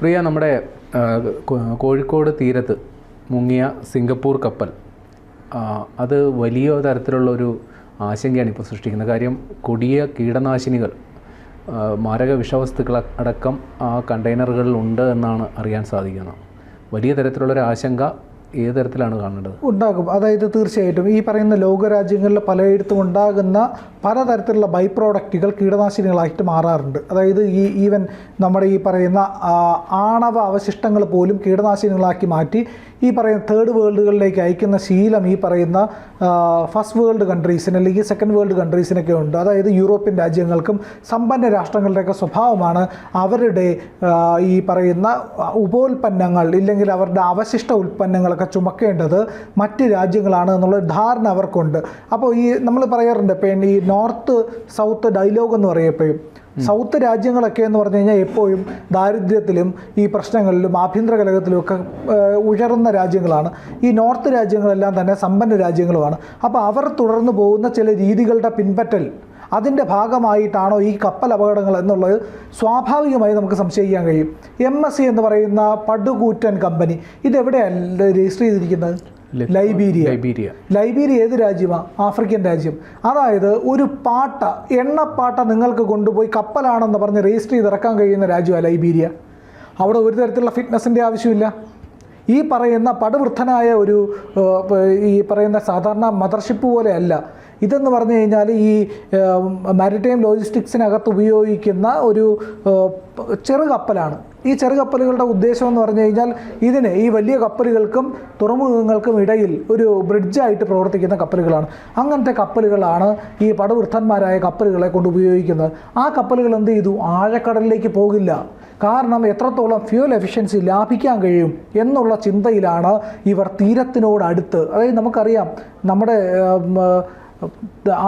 പ്രിയ നമ്മുടെ കോഴിക്കോട് തീരത്ത് മുങ്ങിയ സിംഗപ്പൂർ കപ്പൽ അത് വലിയ തരത്തിലുള്ള ഒരു ആശങ്കയാണ് ഇപ്പോൾ സൃഷ്ടിക്കുന്നത്. കാര്യം കൊടിയ കീടനാശിനികൾ മാരക വിഷവസ്തുക്കൾ അടക്കം ആ കണ്ടെയ്നറുകളിൽ ഉണ്ട് എന്നാണ് അറിയാൻ സാധിക്കുന്നത്. വലിയ തരത്തിലുള്ളൊരു ആശങ്ക ഏത് തരത്തിലാണ് കാണേണ്ടത്? ഉണ്ടാകും. അതായത് തീർച്ചയായിട്ടും ഈ പറയുന്ന ലോകരാജ്യങ്ങളിൽ പലയിടത്തും ഉണ്ടാകുന്ന പലതരത്തിലുള്ള ബൈ പ്രോഡക്റ്റുകൾ കീടനാശിനികളായിട്ട് മാറാറുണ്ട്. അതായത് ഈ ഈവൻ നമ്മുടെ ഈ പറയുന്ന ആണവ അവശിഷ്ടങ്ങൾ പോലും കീടനാശിനികളാക്കി മാറ്റി ഈ പറയുന്ന തേർഡ് വേൾഡുകളിലേക്ക് അയക്കുന്ന ശീലം ഈ പറയുന്ന ഫസ്റ്റ് വേൾഡ് കൺട്രീസിന് അല്ലെങ്കിൽ സെക്കൻഡ് വേൾഡ് കൺട്രീസിനൊക്കെ ഉണ്ട്. അതായത് യൂറോപ്യൻ രാജ്യങ്ങൾക്കും സമ്പന്ന രാഷ്ട്രങ്ങളുടെയൊക്കെ സ്വഭാവമാണ് അവരുടെ ഈ പറയുന്ന ഉപോൽപ്പന്നങ്ങൾ ഇല്ലെങ്കിൽ അവരുടെ അവശിഷ്ട ഉൽപ്പന്നങ്ങളൊക്കെ ചുമക്കേണ്ടത് മറ്റ് രാജ്യങ്ങളാണ് എന്നുള്ള ധാരണ അവർക്കുണ്ട്. അപ്പോൾ ഈ നമ്മൾ പറയാറുണ്ട് ഇപ്പം ഈ നോർത്ത് സൗത്ത് ഡയലോഗ് എന്ന് പറയപ്പോഴും സൗത്ത് രാജ്യങ്ങളൊക്കെ എന്ന് പറഞ്ഞു കഴിഞ്ഞാൽ എപ്പോഴും ദാരിദ്ര്യത്തിലും ഈ പ്രശ്നങ്ങളിലും ആഭ്യന്തര കലകത്തിലും ഒക്കെ ഉയർന്ന രാജ്യങ്ങളാണ്. ഈ നോർത്ത് രാജ്യങ്ങളെല്ലാം തന്നെ സമ്പന്ന രാജ്യങ്ങളുമാണ്. അപ്പോൾ അവർ തുടർന്ന് പോകുന്ന ചില രീതികളുടെ പിൻപറ്റൽ അതിന്റെ ഭാഗമായിട്ടാണോ ഈ കപ്പൽ അപകടങ്ങൾ എന്നുള്ളത് സ്വാഭാവികമായി നമുക്ക് സംശയിക്കാൻ കഴിയും. എം എസ് സി എന്ന് പറയുന്ന പടുകൂറ്റൻ കമ്പനി ഇതെവിടെയല്ല രജിസ്റ്റർ ചെയ്തിരിക്കുന്നത്? ലൈബീരിയ. ലൈബീരിയ. ലൈബീരിയ ഏത് രാജ്യമാണ് ആഫ്രിക്കൻ രാജ്യം. അതായത് ഒരു പാട്ട എണ്ണപ്പാട്ട നിങ്ങൾക്ക് കൊണ്ടുപോയി കപ്പലാണെന്ന് പറഞ്ഞ് രജിസ്റ്റർ ചെയ്ത് ഇറക്കാൻ കഴിയുന്ന രാജ്യമാണ് ലൈബീരിയ. അവിടെ ഒരു തരത്തിലുള്ള ഫിറ്റ്നസിന്റെ ആവശ്യമില്ല. ഈ പറയുന്ന പടുവൃദ്ധനായ ഒരു ഈ പറയുന്ന സാധാരണ മദർഷിപ്പ് പോലെയല്ല ഇതെന്ന് പറഞ്ഞു കഴിഞ്ഞാൽ ഈ മാരിടൈം ലോജിസ്റ്റിക്സിനകത്ത് ഉപയോഗിക്കുന്ന ഒരു ചെറുകപ്പലാണ് ചെറു കപ്പലാണ് ഈ ചെറു കപ്പലുകളുടെ ഉദ്ദേശം എന്ന് പറഞ്ഞു കഴിഞ്ഞാൽ ഇതിന് ഈ വലിയ കപ്പലുകൾക്കും തുറമുഖങ്ങൾക്കും ഇടയിൽ ഒരു ബ്രിഡ്ജായിട്ട് പ്രവർത്തിക്കുന്ന കപ്പലുകളാണ്. അങ്ങനത്തെ കപ്പലുകളാണ് ഈ പടവൃദ്ധന്മാരായ കപ്പലുകളെ കൊണ്ട് ഉപയോഗിക്കുന്നത്. ആ കപ്പലുകൾ എന്ത് ചെയ്തു? ആഴക്കടലിലേക്ക് പോകില്ല. കാരണം എത്രത്തോളം ഫ്യൂൽ എഫിഷ്യൻസി ലാഭിക്കാൻ കഴിയും എന്നുള്ള ചിന്തയിലാണ് ഇവർ തീരത്തിനോടടുത്ത്. അതായത് നമുക്കറിയാം നമ്മുടെ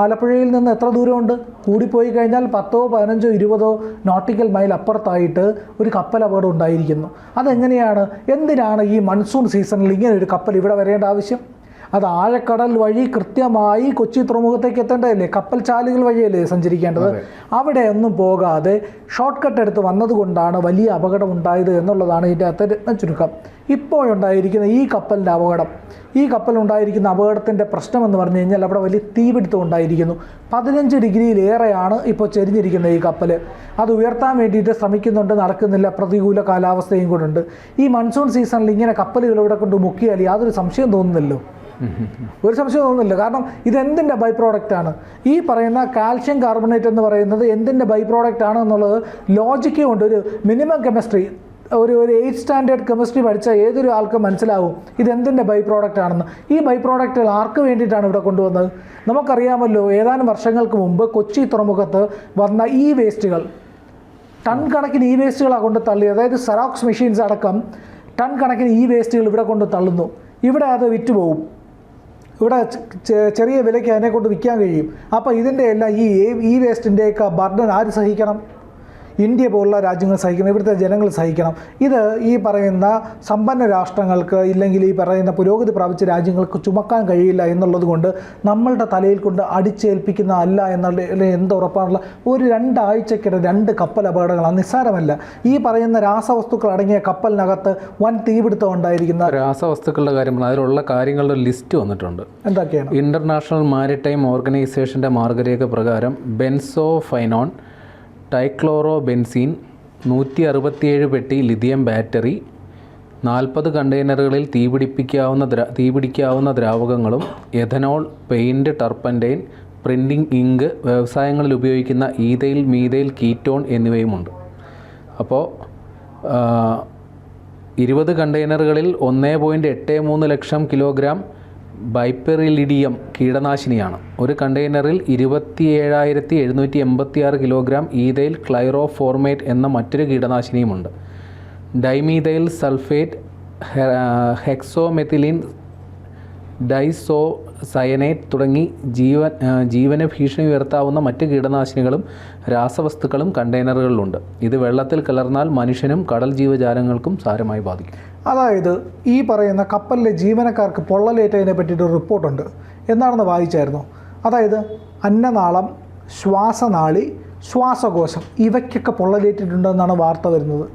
ആലപ്പുഴയിൽ നിന്ന് എത്ര ദൂരമുണ്ട്? കൂടിപ്പോയി കഴിഞ്ഞാൽ പത്തോ പതിനഞ്ചോ ഇരുപതോ നോട്ടിക്കൽ മൈൽ അപ്പുറത്തായിട്ട് ഒരു കപ്പൽ അപകടം ഉണ്ടായിരിക്കുന്നു. അതെങ്ങനെയാണ്? എന്തിനാണ് ഈ മൺസൂൺ സീസണിൽ ഇങ്ങനെ ഒരു കപ്പൽ ഇവിടെ വരേണ്ട ആവശ്യം? അത് ആഴക്കടൽ വഴി കൃത്യമായി കൊച്ചി തുറമുഖത്തേക്ക് എത്തേണ്ടതല്ലേ? കപ്പൽ ചാലുകൾ വഴിയല്ലേ സഞ്ചരിക്കേണ്ടത്? അവിടെ ഒന്നും പോകാതെ ഷോർട്ട് കട്ട് എടുത്ത് വന്നതുകൊണ്ടാണ് വലിയ അപകടം ഉണ്ടായത് എന്നുള്ളതാണ് ഇതിന്റെ അകത്തെ രത്ന ചുരുക്കം. ഇപ്പോഴുണ്ടായിരിക്കുന്ന ഈ കപ്പലിന്റെ അപകടം. ഈ കപ്പൽ ഉണ്ടായിരിക്കുന്ന അപകടത്തിന്റെ പ്രശ്നം എന്ന് പറഞ്ഞു കഴിഞ്ഞാൽ അവിടെ വലിയ തീപിടുത്തം ഉണ്ടായിരിക്കുന്നു. പതിനഞ്ച് ഡിഗ്രിയിലേറെയാണ് ഇപ്പോൾ ചെരിഞ്ഞിരിക്കുന്ന ഈ കപ്പൽ അത് ഉയർത്താൻ വേണ്ടിയിട്ട് ശ്രമിക്കുന്നുണ്ട് നടക്കുന്നില്ല പ്രതികൂല കാലാവസ്ഥയും കൂടെ ഉണ്ട്. ഈ മൺസൂൺ സീസണിൽ ഇങ്ങനെ കപ്പലുകൾ ഇവിടെ കൊണ്ട് മുക്കിയാൽ യാതൊരു സംശയം തോന്നുന്നില്ലല്ലോ. ഒരു സംശയം തോന്നുന്നില്ല. കാരണം ഇത് എന്തിന്റെ ബൈ ആണ്? ഈ പറയുന്ന കാൽഷ്യം കാർബണേറ്റ് എന്ന് പറയുന്നത് എന്തിന്റെ ബൈ പ്രോഡക്റ്റ് ആണ് എന്നുള്ളത് ലോജിക്കും ഉണ്ട് ഒരു മിനിമം കെമിസ്ട്രി ഒരു ഒരു എയ്റ്റ് സ്റ്റാൻഡേർഡ് കെമിസ്ട്രി പഠിച്ച ഏതൊരു ആൾക്കും മനസ്സിലാവും ഇതെന്തിന്റെ ബൈ പ്രോഡക്റ്റ് ആണെന്ന്. ഈ ബൈ പ്രോഡക്റ്റുകൾ ആർക്ക് വേണ്ടിയിട്ടാണ് ഇവിടെ കൊണ്ടുവന്നത്? നമുക്കറിയാമല്ലോ ഏതാനും വർഷങ്ങൾക്ക് മുമ്പ് കൊച്ചി തുറമുഖത്ത് വന്ന ഈ വേസ്റ്റുകൾ ടൺ കണക്കിന് ഈ വേസ്റ്റുകളാണ് കൊണ്ട് തള്ളി അതായത് സെറോക്സ് മെഷീൻസ് അടക്കം ടൺ കണക്കിന് ഈ വേസ്റ്റുകൾ ഇവിടെ കൊണ്ട് തള്ളുന്നു. ഇവിടെ അത് വിറ്റുപോകും. ഇവിടെ ചെറിയ വിലയ്ക്ക് അതിനെ കൊണ്ട് വിൽക്കാൻ കഴിയും. അപ്പോൾ ഇതിന്റെ എല്ലാം ഈ ഈ വേസ്റ്റിന്റെയൊക്കെ ബർഡൻ ആര് സഹിക്കണം? ഇന്ത്യ പോലുള്ള രാജ്യങ്ങൾ സഹിക്കണം ഇവിടുത്തെ ജനങ്ങൾ സഹിക്കണം. ഇത് ഈ പറയുന്ന സമ്പന്ന രാഷ്ട്രങ്ങൾക്ക് ഇല്ലെങ്കിൽ ഈ പറയുന്ന പുരോഗതി പ്രാപിച്ച രാജ്യങ്ങൾക്ക് ചുമക്കാൻ കഴിയില്ല എന്നുള്ളത് കൊണ്ട് നമ്മളുടെ തലയിൽ കൊണ്ട് അടിച്ചേൽപ്പിക്കുന്ന അല്ല എന്നുള്ള എന്തുറപ്പാണുള്ള എന്ത് ഉറപ്പാണുള്ള ഒരു രണ്ടാഴ്ചക്കിടെ രണ്ട് കപ്പൽ അപകടങ്ങളാണ്. നിസ്സാരമല്ല. ഈ പറയുന്ന രാസവസ്തുക്കൾ അടങ്ങിയ കപ്പലിനകത്ത് വൻ തീപിടുത്തം ഉണ്ടായിരിക്കുന്ന രാസവസ്തുക്കളുടെ കാര്യം അതിലുള്ള കാര്യങ്ങളുടെ ലിസ്റ്റ് വന്നിട്ടുണ്ട്. എന്തൊക്കെയാണ്? ഇന്റർനാഷണൽ മാരിടൈം ഓർഗനൈസേഷന്റെ മാർഗരേഖ പ്രകാരം ബെൻസോ ഫൈനോൺ ടൈക്ലോറോ ബെൻസീൻ നൂറ്റി അറുപത്തിയേഴ് പെട്ടി ലിഥിയം ബാറ്ററി നാൽപ്പത് കണ്ടെയ്നറുകളിൽ തീപിടിപ്പിക്കാവുന്ന ദ്ര തീപിടിക്കാവുന്ന ദ്രാവകങ്ങളും ethanol paint turpentine printing ink വ്യവസായങ്ങളിൽ ഉപയോഗിക്കുന്ന ഈതയിൽ മീതയിൽ കീറ്റോൺ എന്നിവയുമുണ്ട്. അപ്പോൾ ഇരുപത് കണ്ടെയ്നറുകളിൽ ഒന്ന് പോയിന്റ് എട്ട് മൂന്ന് ലക്ഷം കിലോഗ്രാം ബൈപ്പെറിലിഡിയം കീടനാശിനിയാണ്. ഒരു കണ്ടെയ്നറിൽ ഇരുപത്തി ഏഴായിരത്തി എഴുന്നൂറ്റി എൺപത്തി ആറ് കിലോഗ്രാം ഈതൈൽ ക്ലൈറോഫോർമേറ്റ് എന്ന മറ്റൊരു കീടനാശിനിയുമുണ്ട്. Dimethyl sulphate hexamethylene Daiso cyanate തുടങ്ങി ജീവൻ ജീവന ഭീഷണി ഉയർത്താവുന്ന മറ്റ് കീടനാശിനികളും രാസവസ്തുക്കളും കണ്ടെയ്നറുകളിലുണ്ട്. ഇത് വെള്ളത്തിൽ കലർന്നാൽ മനുഷ്യനും കടൽ ജീവജാലങ്ങൾക്കും സാരമായി ബാധിക്കും. അതായത് ഈ പറയുന്ന കപ്പലിലെ ജീവനക്കാർക്ക് പൊള്ളലേറ്റതിനെ പറ്റിയിട്ട് ഒരു റിപ്പോർട്ടുണ്ട്. എന്താണെന്ന് വായിച്ചായിരുന്നു? അതായത് അന്നനാളം ശ്വാസനാളി ശ്വാസകോശം ഇവയ്ക്കൊക്കെ പൊള്ളലേറ്റിട്ടുണ്ടെന്നാണ് വാർത്ത വരുന്നത്.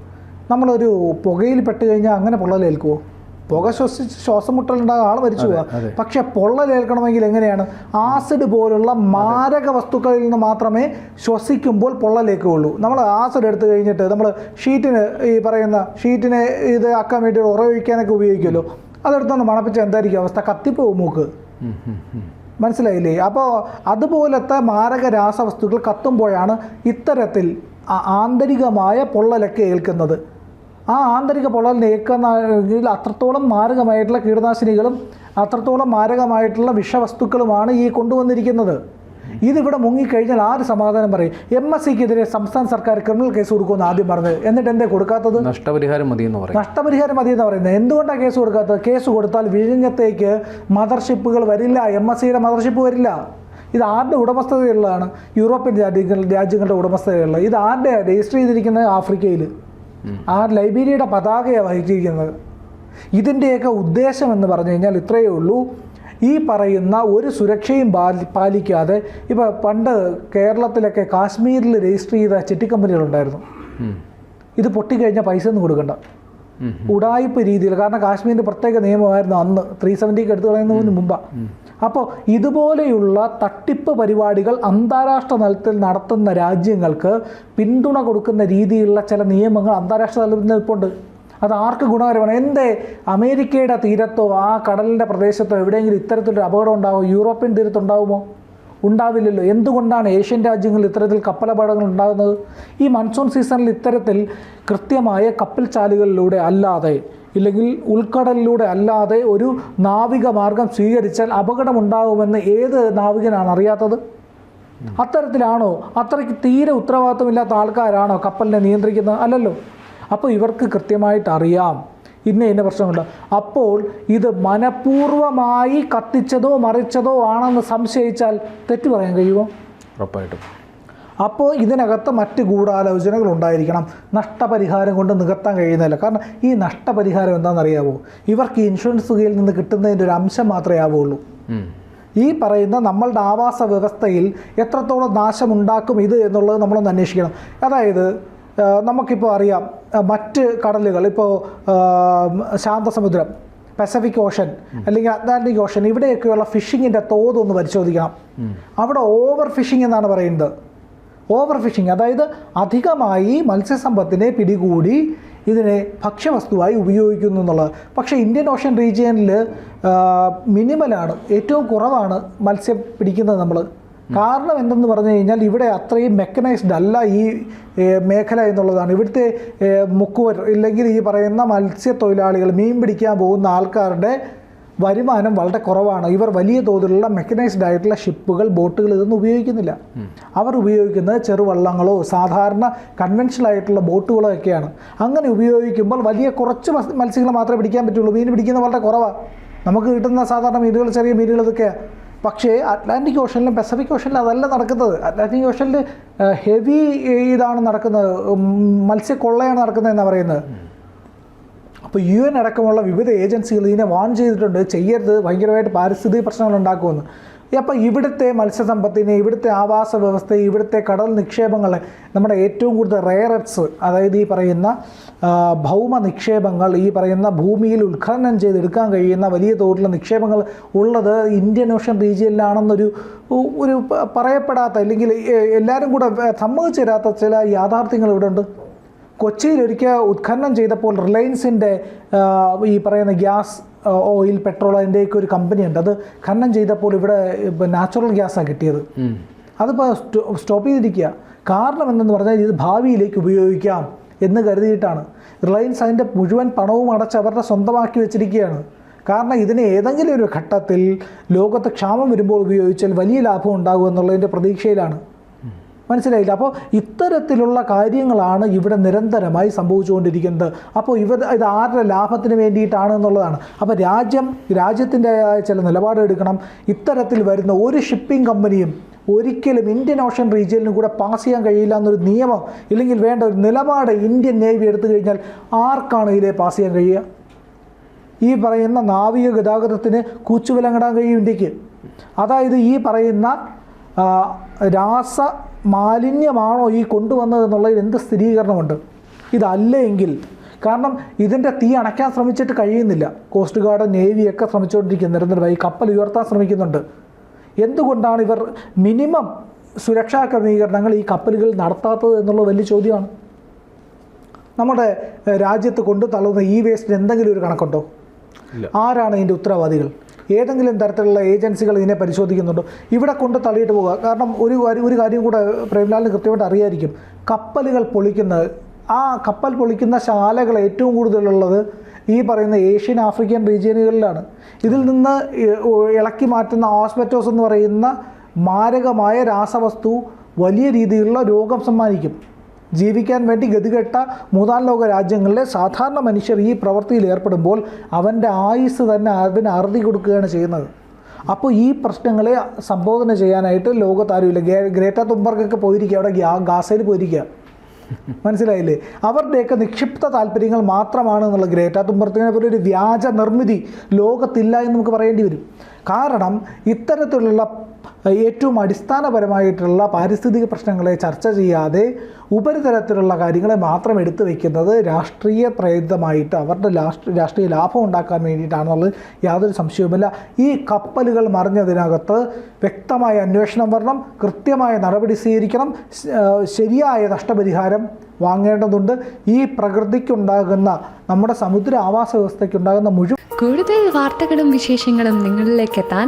നമ്മളൊരു പുകയിൽ പെട്ട് കഴിഞ്ഞാൽ അങ്ങനെ പൊള്ളലേൽക്കുമോ പുക ശ്വസിച്ച് ശ്വാസം മുട്ടലുണ്ടാകും ആൾ മരിച്ചു പോവാ. പക്ഷെ പൊള്ളലേൽക്കണമെങ്കിൽ എങ്ങനെയാണ്? ആസിഡ് പോലുള്ള മാരക വസ്തുക്കളിൽ നിന്ന് മാത്രമേ ശ്വസിക്കുമ്പോൾ പൊള്ളലേക്കുള്ളൂ നമ്മൾ ആസിഡ് എടുത്തു കഴിഞ്ഞിട്ട് നമ്മൾ ഷീറ്റിന് ഈ പറയുന്ന ഷീറ്റിനെ ഇത് ആക്കാൻ വേണ്ടി ഉറവിക്കാനൊക്കെ ഉപയോഗിക്കുമല്ലോ. അതെടുത്തൊന്ന് മണപ്പിച്ച എന്തായിരിക്കും അവസ്ഥ? കത്തിപ്പോവും മൂക്ക്. മനസ്സിലായില്ലേ? അപ്പോൾ അതുപോലത്തെ മാരക രാസവസ്തുക്കൾ കത്തുമ്പോഴാണ് ഇത്തരത്തിൽ ആന്തരികമായ പൊള്ളലൊക്കെ ഏൽക്കുന്നത്. ആ ആന്തരിക പൊള്ളൽ ഏൽക്കുന്ന ഇതിൽ അത്രത്തോളം മാരകമായിട്ടുള്ള കീടനാശിനികളും അത്രത്തോളം മാരകമായിട്ടുള്ള വിഷവസ്തുക്കളുമാണ് ഈ കൊണ്ടുവന്നിരിക്കുന്നത്. ഇതിവിടെ മുങ്ങിക്കഴിഞ്ഞാൽ ആര് സമാധാനം പറയും? എം എസ് സിക്കെതിരെ സംസ്ഥാന സർക്കാർ ക്രിമിനൽ കേസ് കൊടുക്കുമെന്ന് ആദ്യം പറഞ്ഞത്. എന്നിട്ട് എന്തേ കൊടുക്കാത്തത്? നഷ്ടപരിഹാരം മതി എന്ന് പറയും. നഷ്ടപരിഹാരം മതി എന്ന് പറയുന്നത്. എന്തുകൊണ്ടാണ് കേസ് കൊടുക്കാത്തത്? കേസ് കൊടുത്താൽ വിഴിഞ്ഞത്തേക്ക് മദർഷിപ്പുകൾ വരില്ല എം എസ് സിയുടെ മദർഷിപ്പ് വരില്ല. ഇത് ആരുടെ ഉടമസ്ഥതയുള്ളതാണ്? യൂറോപ്യൻ രാജ്യങ്ങളുടെ ഉടമസ്ഥതയുള്ള. ഇത് ആരുടെ രജിസ്റ്റർ ചെയ്തിരിക്കുന്നത്? ആഫ്രിക്കയിൽ ആ ലൈബ്രറിയുടെ പതാകയാണ് വഹിച്ചിരിക്കുന്നത് ഇതിന്റെയൊക്കെ ഉദ്ദേശം എന്ന് പറഞ്ഞു കഴിഞ്ഞാൽ ഇത്രയേ ഉള്ളൂ. ഈ പറയുന്ന ഒരു സുരക്ഷയും പാലി പാലിക്കാതെ ഇപ്പോൾ പണ്ട് കേരളത്തിലൊക്കെ കാശ്മീരിൽ രജിസ്റ്റർ ചെയ്ത ചിട്ടിക്കമ്പനികളുണ്ടായിരുന്നു ഉണ്ടായിരുന്നു. ഇത് പൊട്ടിക്കഴിഞ്ഞാൽ പൈസ ഒന്നും കൊടുക്കണ്ട. ഉടായ്പ രീതിയിൽ കാരണം കാശ്മീരിന്റെ പ്രത്യേക നിയമമായിരുന്നു അന്ന്. ത്രീ സെവന്റിക്ക് എടുത്തു കളയുന്നതിന് മുമ്പാണ് അപ്പോൾ ഇതുപോലെയുള്ള തട്ടിപ്പ് പരിപാടികൾ അന്താരാഷ്ട്ര തലത്തിൽ നടത്തുന്ന രാജ്യങ്ങൾക്ക് പിന്തുണ കൊടുക്കുന്ന രീതിയിലുള്ള ചില നിയമങ്ങൾ അന്താരാഷ്ട്ര തലത്തിൽ നിൽപ്പുണ്ട്. അത് ആർക്ക് ഗുണകരമാണ്? എന്തേ അമേരിക്കയുടെ തീരത്തോ ആ കടലിന്റെ പ്രദേശത്തോ എവിടെയെങ്കിലും ഇത്തരത്തിലൊരു അപകടം ഉണ്ടാകുമോ യൂറോപ്യൻ തീരത്തുണ്ടാകുമോ ഉണ്ടാവില്ലല്ലോ. എന്തുകൊണ്ടാണ് ഏഷ്യൻ രാജ്യങ്ങളിൽ ഇത്തരത്തിൽ കപ്പലപകടങ്ങൾ ഉണ്ടാകുന്നത്? ഈ മൺസൂൺ സീസണിൽ ഇത്തരത്തിൽ കൃത്യമായ കപ്പൽ ചാലുകളിലൂടെ അല്ലാതെ ഇല്ലെങ്കിൽ ഉൾക്കടലിലൂടെ അല്ലാതെ ഒരു നാവിക മാർഗം സ്വീകരിച്ചാൽ അപകടമുണ്ടാകുമെന്ന് ഏത് നാവികനാണ് അറിയാത്തത്? അത്തരത്തിലാണോ? അത്രയ്ക്ക് തീരെ ഉത്തരവാദിത്തമില്ലാത്ത ആൾക്കാരാണോ കപ്പലിനെ നിയന്ത്രിക്കുന്നത്? അല്ലല്ലോ. അപ്പോൾ ഇവർക്ക് കൃത്യമായിട്ട് അറിയാം. ഇന്ന ഇന്ന പ്രശ്നമുണ്ട്. അപ്പോൾ ഇത് മനഃപൂർവമായി കത്തിച്ചതോ മറിച്ചതോ ആണെന്ന് സംശയിച്ചാൽ തെറ്റു പറയാൻ കഴിയുമോ? ഉറപ്പായിട്ടും. അപ്പോൾ ഇതിനകത്ത് മറ്റ് ഗൂഢാലോചനകൾ ഉണ്ടായിരിക്കണം. നഷ്ടപരിഹാരം കൊണ്ട് നികത്താൻ കഴിയുന്നില്ല കാരണം ഈ നഷ്ടപരിഹാരം എന്താണെന്നറിയാവോ? ഇവർക്ക് ഇൻഷുറൻസ് തുകയിൽ നിന്ന് കിട്ടുന്നതിന്റെ ഒരു അംശം മാത്രമേ ആവുള്ളൂ ഉം. ഈ പറയുന്ന നമ്മളുടെ ആവാസ വ്യവസ്ഥയിൽ എത്രത്തോളം നാശമുണ്ടാക്കും ഇത് എന്നുള്ളത് നമ്മളൊന്ന് അന്വേഷിക്കണം. അതായത് നമുക്കിപ്പോൾ അറിയാം മറ്റ് കടലുകൾ ഇപ്പോൾ ശാന്തസമുദ്രം പസഫിക് ഓഷൻ അല്ലെങ്കിൽ അറ്റ്ലാന്റിക് ഓഷൻ ഇവിടെയൊക്കെയുള്ള ഫിഷിങ്ങിന്റെ തോതൊന്ന് പരിശോധിക്കണം. അവിടെ ഓവർ ഫിഷിംഗ് എന്നാണ് പറയുന്നത്. ഓവർ ഫിഷിംഗ് അതായത് അധികമായി മത്സ്യസമ്പത്തിനെ പിടികൂടി ഇതിനെ ഭക്ഷ്യവസ്തുവായി ഉപയോഗിക്കുന്നു എന്നുള്ളത്. പക്ഷേ ഇന്ത്യൻ ഓഷൻ റീജിയനിൽ മിനിമലാണ് ഏറ്റവും കുറവാണ് മത്സ്യം പിടിക്കുന്നത് നമ്മൾ കാരണം എന്തെന്ന് പറഞ്ഞു കഴിഞ്ഞാൽ ഇവിടെ അത്രയും മെക്കനൈസ്ഡ് അല്ല ഈ മേഖല എന്നുള്ളതാണ്. ഇവിടുത്തെ മുക്കുവർ ഇല്ലെങ്കിൽ ഈ പറയുന്ന മത്സ്യത്തൊഴിലാളികൾ മീൻ പിടിക്കാൻ പോകുന്ന ആൾക്കാരുടെ വരുമാനം വളരെ കുറവാണ്. ഇവർ വലിയ തോതിലുള്ള മെക്കനൈസ്ഡ് ആയിട്ടുള്ള ഷിപ്പുകൾ ബോട്ടുകൾ ഇതൊന്നും ഉപയോഗിക്കുന്നില്ല. അവർ ഉപയോഗിക്കുന്നത് ചെറുവള്ളങ്ങളോ സാധാരണ കൺവെൻഷണൽ ആയിട്ടുള്ള ബോട്ടുകളോ ഒക്കെയാണ്. അങ്ങനെ ഉപയോഗിക്കുമ്പോൾ വലിയ കുറച്ച് മത്സ്യ- മത്സ്യങ്ങൾ മാത്രമേ പിടിക്കാൻ പറ്റുള്ളൂ. മീൻ പിടിക്കുന്നത് വളരെ കുറവാണ് നമുക്ക് കിട്ടുന്ന സാധാരണ മീനുകൾ ചെറിയ മീനുകൾ ഇതൊക്കെയാണ് പക്ഷേ അറ്റ്ലാന്റിക് ഓഷനിലും പസഫിക് ഓഷനിലും അതല്ല നടക്കുന്നത്. അറ്റ്ലാന്റിക് ഓഷനിൽ ഹെവി ഇതാണ് നടക്കുന്നത്. മത്സ്യ കൊള്ളയാണ് നടക്കുന്നത് നടക്കുന്നതെന്നാണ് പറയുന്നത്. അപ്പോൾ യു എൻ അടക്കമുള്ള വിവിധ ഏജൻസികൾ ഇതിനെ വാൺ ചെയ്തിട്ടുണ്ട്. ചെയ്യരുത്. ഭയങ്കരമായിട്ട് പാരിസ്ഥിതിക പ്രശ്നങ്ങൾ ഉണ്ടാക്കുമെന്ന്. അപ്പോൾ ഇവിടുത്തെ മത്സ്യസമ്പത്തിനെ ഇവിടുത്തെ ആവാസ വ്യവസ്ഥയെ ഇവിടുത്തെ കടൽ നിക്ഷേപങ്ങളെ നമ്മുടെ ഏറ്റവും കൂടുതൽ റെയററ്റ്സ് അതായത് ഈ പറയുന്ന ഭൗമ നിക്ഷേപങ്ങൾ ഈ പറയുന്ന ഭൂമിയിൽ ഉത്ഖനനം ചെയ്തെടുക്കാൻ കഴിയുന്ന വലിയ തോതിലുള്ള നിക്ഷേപങ്ങൾ ഉള്ളത് ഇന്ത്യൻ ഓഷൻ റീജിയനിലാണെന്നൊരു ഒരു പറയപ്പെടാത്ത അല്ലെങ്കിൽ എല്ലാവരും കൂടെ സമ്മതിച്ചു തരാത്ത ചില യാഥാർത്ഥ്യങ്ങൾ ഇവിടെ ഉണ്ട് കൊച്ചിയിൽ ഒരിക്കൽ ഉത്ഖനനം ചെയ്തപ്പോൾ റിലയൻസിന്റെ ഈ പറയുന്ന ഗ്യാസ് ഓയിൽ പെട്രോൾ അതിന്റെയൊക്കെ ഒരു കമ്പനിയുണ്ട്. അത് ഖനനം ചെയ്തപ്പോൾ ഇവിടെ നാച്ചുറൽ ഗ്യാസാണ് കിട്ടിയത്. അതിപ്പോൾ സ്റ്റോപ്പ് ചെയ്തിരിക്കുക. കാരണം എന്തെന്ന് പറഞ്ഞാൽ ഇത് ഭാവിയിലേക്ക് ഉപയോഗിക്കാം എന്ന് കരുതിയിട്ടാണ്. റിലയൻസ് അതിന്റെ മുഴുവൻ പണവും അടച്ച് അവരുടെ സ്വന്തമാക്കി വെച്ചിരിക്കുകയാണ്. കാരണം ഇതിനെ ഏതെങ്കിലും ഒരു ഘട്ടത്തിൽ ലോകത്ത് ക്ഷാമം വരുമ്പോൾ ഉപയോഗിച്ചാൽ വലിയ ലാഭം ഉണ്ടാകും എന്നുള്ളതിന്റെ പ്രതീക്ഷയിലാണ്. മനസ്സിലായില്ല. അപ്പോൾ ഇത്തരത്തിലുള്ള കാര്യങ്ങളാണ് ഇവിടെ നിരന്തരമായി സംഭവിച്ചുകൊണ്ടിരിക്കുന്നത്. അപ്പോൾ ഇവ ഇത് ആരുടെ ലാഭത്തിന് വേണ്ടിയിട്ടാണ് എന്നുള്ളതാണ്. അപ്പോൾ രാജ്യം രാജ്യത്തിന്റെതായ ചില നിലപാടെടുക്കണം ഇത്തരത്തിൽ വരുന്ന ഒരു ഷിപ്പിംഗ് കമ്പനിയും ഒരിക്കലും ഇന്ത്യൻ ഓഷൻ റീജിയനിലും കൂടെ പാസ് ചെയ്യാൻ കഴിയില്ല എന്നൊരു നിയമം ഇല്ലെങ്കിൽ വേണ്ട ഒരു നിലപാട് ഇന്ത്യൻ നേവി എടുത്തു കഴിഞ്ഞാൽ ആർക്കാണ് ഇതിലെ പാസ് ചെയ്യാൻ കഴിയുക? ഈ പറയുന്ന നാവിക ഗതാഗതത്തിന് കൂച്ചുവിലങ്ങിടാൻ കഴിയും ഇന്ത്യയ്ക്ക്. അതായത് ഈ പറയുന്ന രാസ മാലിന്യമാണോ ഈ കൊണ്ടുവന്നത് എന്നുള്ളതിൽ എന്ത് സ്ഥിരീകരണമുണ്ട്? ഇതല്ലെങ്കിൽ കാരണം ഇതിന്റെ തീ അണയ്ക്കാൻ ശ്രമിച്ചിട്ട് കഴിയുന്നില്ല. കോസ്റ്റ് ഗാർഡ് നേവിയൊക്കെ ശ്രമിച്ചുകൊണ്ടിരിക്കുന്നു. നിരന്തരമായി കപ്പൽ ഉയർത്താൻ ശ്രമിക്കുന്നുണ്ട്. എന്തുകൊണ്ടാണ് ഇവർ മിനിമം സുരക്ഷാ ക്രമീകരണങ്ങൾ ഈ കപ്പലുകൾ നടത്താത്തത് എന്നുള്ള വലിയ ചോദ്യമാണ്. നമ്മുടെ രാജ്യത്ത് കൊണ്ടു തള്ളുന്ന ഈ വേസ്റ്റിന് എന്തെങ്കിലും ഒരു കണക്കുണ്ടോ. ആരാണ് ഇതിന്റെ ഉത്തരവാദികൾ? ഏതെങ്കിലും തരത്തിലുള്ള ഏജൻസികൾ ഇതിനെ പരിശോധിക്കുന്നുണ്ടോ? ഇവിടെ കൊണ്ട് തള്ളിയിട്ട് പോകുക കാരണം ഒരു ഒരു കാര്യം കൂടെ പ്രേംലാലിന് കൃത്യമായിട്ട് അറിയായിരിക്കും. കപ്പലുകൾ പൊളിക്കുന്നത് ആ കപ്പൽ പൊളിക്കുന്ന ശാലകൾ ഏറ്റവും കൂടുതലുള്ളത് ഈ പറയുന്ന ഏഷ്യൻ ആഫ്രിക്കൻ റീജിയനുകളിലാണ്. ഇതിൽ നിന്ന് ഇളക്കി മാറ്റുന്ന ഓസ്മെറ്റോസ് എന്ന് പറയുന്ന മാരകമായ രാസവസ്തു വലിയ രീതിയിലുള്ള രോഗം സമ്മാനിക്കും. ജീവിക്കാൻ വേണ്ടി ഗതികെട്ട മൂന്നാം ലോക രാജ്യങ്ങളിലെ സാധാരണ മനുഷ്യർ ഈ പ്രവൃത്തിയിൽ ഏർപ്പെടുമ്പോൾ അവന്റെ ആയുസ് തന്നെ അതിന് അറുതി കൊടുക്കുകയാണ് ചെയ്യുന്നത്. അപ്പോൾ ഈ പ്രശ്നങ്ങളെ സംബോധന ചെയ്യാനായിട്ട് ലോകത്താരുമില്ല ഗേ ഗ്രേറ്റ തുമ്പർക്കൊക്കെ പോയിരിക്കുക. അവിടെ ഗാസയിൽ പോയിരിക്കുക. മനസ്സിലായില്ലേ? അവരുടെയൊക്കെ നിക്ഷിപ്ത താല്പര്യങ്ങൾ മാത്രമാണ് എന്നുള്ള ഗ്രേറ്റ തുമ്പർത്തിനെ പോലെ ഒരു വ്യാജ നിർമ്മിതി ലോകത്തില്ല എന്ന് നമുക്ക് പറയേണ്ടി വരും. കാരണം ഇത്തരത്തിലുള്ള ഏറ്റവും അടിസ്ഥാനപരമായിട്ടുള്ള പാരിസ്ഥിതിക പ്രശ്നങ്ങളെ ചർച്ച ചെയ്യാതെ ഉപരിതലത്തിലുള്ള കാര്യങ്ങളെ മാത്രം എടുത്തു വയ്ക്കുന്നത് രാഷ്ട്രീയ പ്രേരിതമായിട്ട് അവരുടെ രാഷ്ട്രീയ ലാഭം ഉണ്ടാക്കാൻ വേണ്ടിയിട്ടാണെന്നുള്ളത് യാതൊരു സംശയവുമില്ല. ഈ കപ്പലുകൾ മറിഞ്ഞതിനകത്ത് വ്യക്തമായ അന്വേഷണം വരണം കൃത്യമായ നടപടി സ്വീകരിക്കണം ശരിയായ നഷ്ടപരിഹാരം വാങ്ങേണ്ടതുണ്ട്. ഈ പ്രകൃതിക്കുണ്ടാകുന്ന നമ്മുടെ സമുദ്ര ആവാസ വ്യവസ്ഥയ്ക്കുണ്ടാകുന്ന മുഴുവൻ കൂടുതൽ വാർത്തകളും വിശേഷങ്ങളും നിങ്ങളിലേക്ക് എത്താൻ